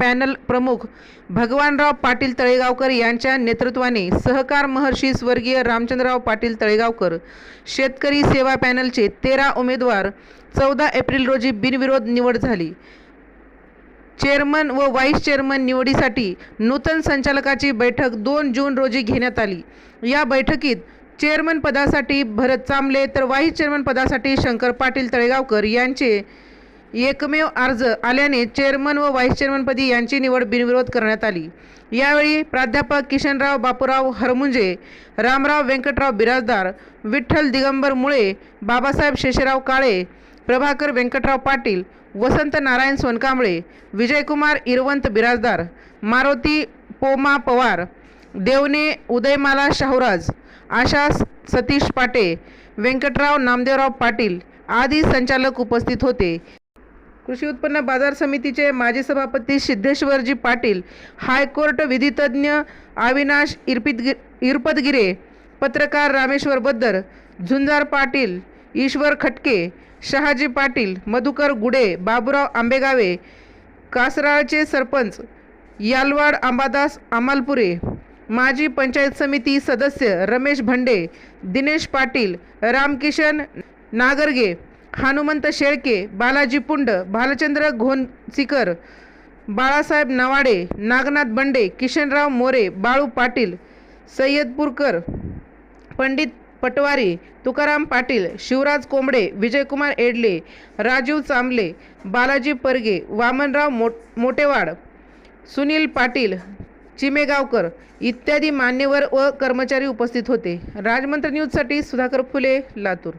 Panel प्रमुख भगवानराव पाटील तळेगावकर यांच्या नेतृत्वाने सहकार महर्षी स्वर्गीय रामचंद्रराव पाटील तळेगावकर शेतकरी सेवा पॅनलचे तेरा उमेदवार चौदा एप्रिल रोजी बिनविरोध निवड झाली. चेअरमन व व्हाईस चेअरमन निवडीसाठी नूतन संचालकाची बैठक दोन जून रोजी घेण्यात आली. या बैठकीत चेअरमन पदासाठी भरत चांबले तर व्हाईस चेअरमन पदासाठी शंकर पाटील तळेगावकर यांचे एकमेव अर्ज आल्याने चेअरमन व व्हाईस चेअरमनपदी यांची निवड बिनविरोध करण्यात आली. यावेळी प्राध्यापक किशनराव बापूराव हरमुंजे रामराव व्यंकटराव बिराजदार विठ्ठल दिगंबर मुळे बाबासाहेब शेषराव काळे प्रभाकर व्यंकटराव पाटील वसंत नारायण सोनकांबळे विजयकुमार इरवंत बिराजदार मारुती पोमा पवार देवने उदयमाला शाहूराज आशा सतीश पाटे व्यंकटराव नामदेवराव पाटील आदी संचालक उपस्थित होते. कृषी उत्पन्न बाजार समितीचे माजी सभापती सिद्धेश्वरजी पाटील हायकोर्ट विधितज्ञ अविनाश इरपितगि इरपतगिरे पत्रकार रामेश्वर बद्दर झुंजार पाटील ईश्वर खटके शहाजी पाटील मधुकर गुडे बाबुराव आंबेगावे कासराळचे सरपंच यालवाड आंबादास अमालपुरे माजी पंचायत समिती सदस्य रमेश भंडे दिनेश पाटील रामकिशन नागरगे हनुमंत शेळके बालाजी पुंड भालचंद्र घोणसीकर बाळासाहेब नवाडे नागनाथ बंडे किशनराव मोरे बाळू पाटील सय्यदपूरकर पंडित पटवारी तुकाराम पाटील शिवराज कोंबडे विजयकुमार एडले राजीव चांबले बालाजी परगे वामनराव मो मोटेवाड सुनील पाटील चिमेगावकर इत्यादी मान्यवर व कर्मचारी उपस्थित होते. राजमंत्र न्यूजसाठी सुधाकर फुले लातूर.